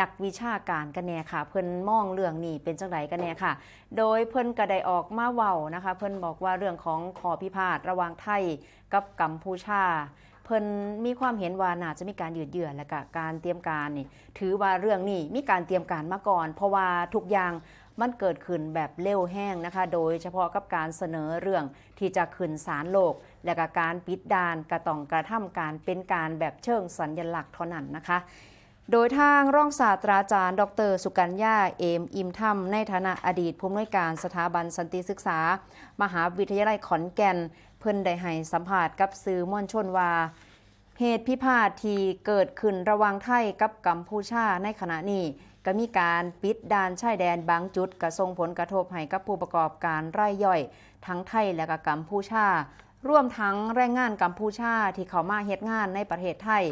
นักวิชาการกันแน่ค่ะ เพิ่นมองเรื่องนี้เป็นจังไดกันแน่ค่ะ โดยเพิ่นก็ได้ออกมาเว้านะคะ เพิ่นบอกว่าเรื่องของขอพิพาทระหว่างไทยกับกัมพูชาเพิ่นมีความเห็นว่าน่าจะมีการยืดเยื้อและก็การเตรียมการนี่ถือว่าเรื่องนี้มีการเตรียมการมาก่อน เพราะว่าทุกอย่างมันเกิดขึ้นแบบเร็วแห้งนะคะ โดยเฉพาะกับการเสนอเรื่องที่จะขึ้นศาลโลก และก็การปิดดานกระต้องกระทำการเป็นการแบบเชิงสัญญลักษณ์เท่านั้นนะคะ โดยทางรองศาสตราจารย์ ดร สุกัญญา เอม อิมธรรม ในฐานะอดีตผู้อำนวยการสถาบันสันติศึกษา มหาวิทยาลัยขอนแก่น เพิ่นได้ให้สัมภาษณ์กับสื่อมวลชนว่า เหตุพิพาทที่เกิดขึ้นระหว่างไทยกับกัมพูชาในขณะนี้ก็มีการปิดด่านชายแดนบางจุดกระส่งผลกระทบให้กับผู้ประกอบการรายย่อย ทั้งไทยและก็กัมพูชาร่วมทั้งแรงงานกัมพูชาที่เข้ามาเฮ็ดงานในประเทศไทย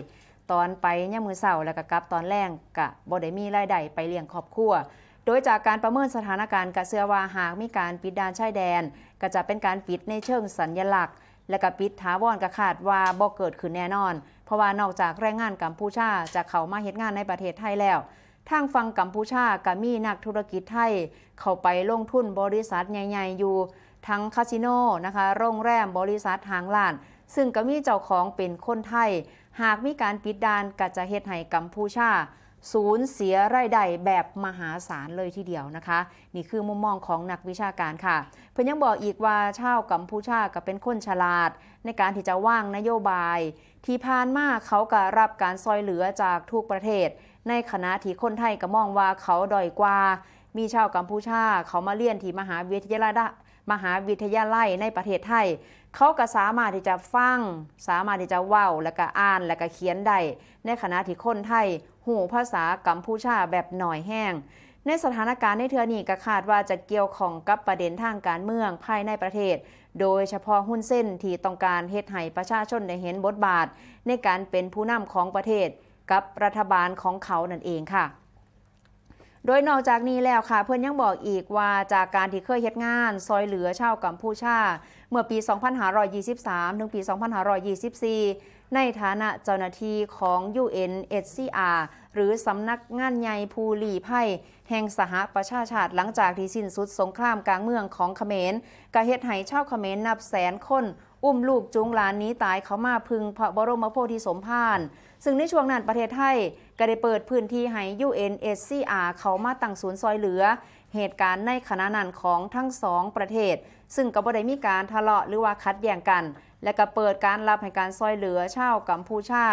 ตอนไปย่ามือเสาแล้วก็กลับตอนแรงกะบ่ได้มีรายได้ไปเลี้ยงครอบครัว โดยจากการประเมินสถานการณ์กะเชื่อว่าหากมีการปิดด่านชายแดน ก็จะเป็นการปิดในเชิงสัญญลักษณ์ และก็ปิดถาวรก็คาดว่าบ่เกิดขึ้นแน่นอน เพราะว่านอกจากแรงงานกัมพูชาจะเข้ามาเฮ็ดงานในประเทศไทยแล้วทางฝั่งกัมพูชาก็มีนักธุรกิจไทย เข้าไปลงทุนบริษัทใหญ่ๆอยู่ ทั้งคาสิโนนะคะ โรงแรมบริษัททางล้าน ซึ่งก็มีเจ้าของเป็นคนไทย หากมีการปิดด่านก็จะเฮ็ดให้กัมพูชาสูญเสียรายได้แบบมหาศาลเลยทีเดียวนะคะ นี่คือมุมมองของนักวิชาการค่ะ เพิ่นยังบอกอีกว่าชาวกัมพูชาก็เป็นคนฉลาด ในการที่จะว่างนโยบาย ที่ผ่านมาเขาก็รับการซอยเหลือจากทุกประเทศ ในขณะที่คนไทยก็มองว่าเขาด้อยกว่า มีชาวกัมพูชาเขามาเรียนที่มหาวิทยาลัยได้ มหาวิทยาลัยในประเทศไทย เขาก็สามารถที่จะฟัง สามารถที่จะเว้าแล้วก็อ่านแล้วก็เขียนได้ในขณะที่คนไทยหูภาษากัมพูชาแบบหน่อยแห้ง ในสถานการณ์ในเทือนี้ก็คาดว่าจะเกี่ยวข้องกับประเด็นทางการเมืองภายในประเทศ โดยเฉพาะหุ้นเส้นที่ต้องการเฮ็ดให้ประชาชนได้เห็นบทบาท ในการเป็นผู้นำของประเทศกับรัฐบาลของเขานั่นเองค่ะ โดยนอกจากนี้แล้วค่ะ เพื่อนยังบอกอีกว่าจากการที่เคยเฮ็ดงานซอยเหลือชาวกัมพูชา เมื่อปี 2523 ถึงปี 2524 ในฐานะเจ้าหน้าที่ของ UNHCR หรือสำนักงานใหญ่ภูหลีไพ่แห่งสหประชาชาติหลังจากที่สิ้นสุดสงครามกลางเมืองของเขมรกระเฮ็ดให้ชาวเขมรนับแสนคน อุ้มลูกจูงหลานนี้ตายเขามาพึงพระบรมโพธิสมภารซึ่งในช่วงนั้นประเทศไทยก็ได้เปิดพื้นที่ให้ UNHCR เขามาตั้งศูนย์ซอยเหลือ เหตุการณ์ในขณะนั้นของทั้งสองประเทศ ซึ่งก็บ่ได้มีการทะเลาะหรือว่าคัดแย้งกัน และก็เปิดการรับให้การซอยเหลือชาวกัมพูชา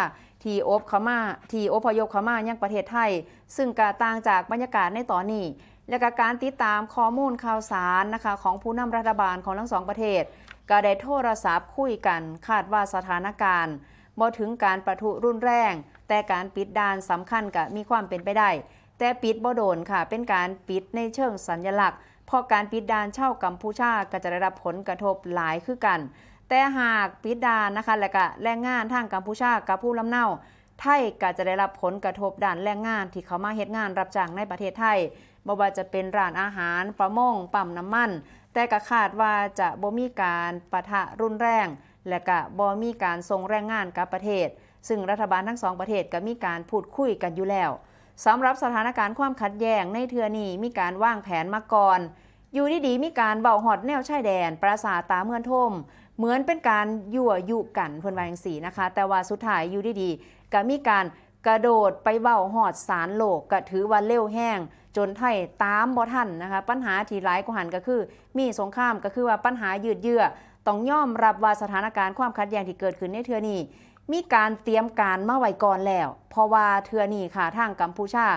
ที่อบเขามาที่อพยพเขามายังประเทศไทย ซึ่งก็ต่างจากบรรยากาศในตอนนี้และกการติดตามข้อมูลข่าวสารนะคะของผู้นำรัฐบาลของทั้งสองประเทศ ก็ได้โทรศัพท์คุยกันคาดว่าสถานการณ์บ่ถึงการประทุรุนแรง แต่การปิดด่านสำคัญก็มีความเป็นไปได้ แต่ปิดบ่โดนค่ะ เป็นการปิดในเชิงสัญลักษณ์เพราะการปิดด่านเช่ากัมพูชาก็จะได้รับผลกระทบหลายคือกัน แต่หากปิดด่านนะคะและก็แรงงานทางกัมพูชากับผู้ลำเนาไทยก็จะได้รับผลกระทบด้านแรงงานที่เขามาเฮ็ดงานรับจ้างในประเทศไทย บ่ว่าจะเป็นร้านอาหารประมงปั๊มน้ำมัน แต่ก็คาดว่าจะบ่มีการปะทะรุนแรง และก็บ่มีการส่งแรงงานกับประเทศ ซึ่งรัฐบาลทั้งสองประเทศก็มีการพูดคุยกันอยู่แล้วสำหรับสถานการณ์ความขัดแย้งในเทือนี้มีการวางแผนมาก่อนอยู่ดีๆมีการเบาหอดแนวชายแดน ปราสาทตาเมือนทม เหมือนเป็นการยั่วยุกันเพิ่นว่าจังซี่นะคะ แต่ว่าสุดท้ายอยู่ดีๆก็มีการ กระโดดไปเบ้าหอดสารโลกก็ถือว่าเร็วแห้ง จนไทยตามบ่ทันนะคะ ปัญหาที่หลายกว่าหันก็คือ มีสงครามก็คือว่าปัญหายืดเยื้อต้องยอมรับว่าสถานการณ์ความขัดแย้งที่เกิดขึ้นในเทือนี้มีการเตรียมการมาไว้ก่อนแล้ว เพราะว่าเทือนี้ค่ะทางกัมพูชา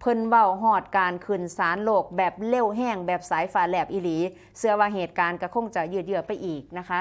เพิ่นเว้าฮอดการขึ้นศาลโลกแบบเร็วแห้งแบบสายฟ้าแลบอีหลี เสื้อว่าเหตุการณ์ก็คงจะยืดเยื้อไปอีกนะคะ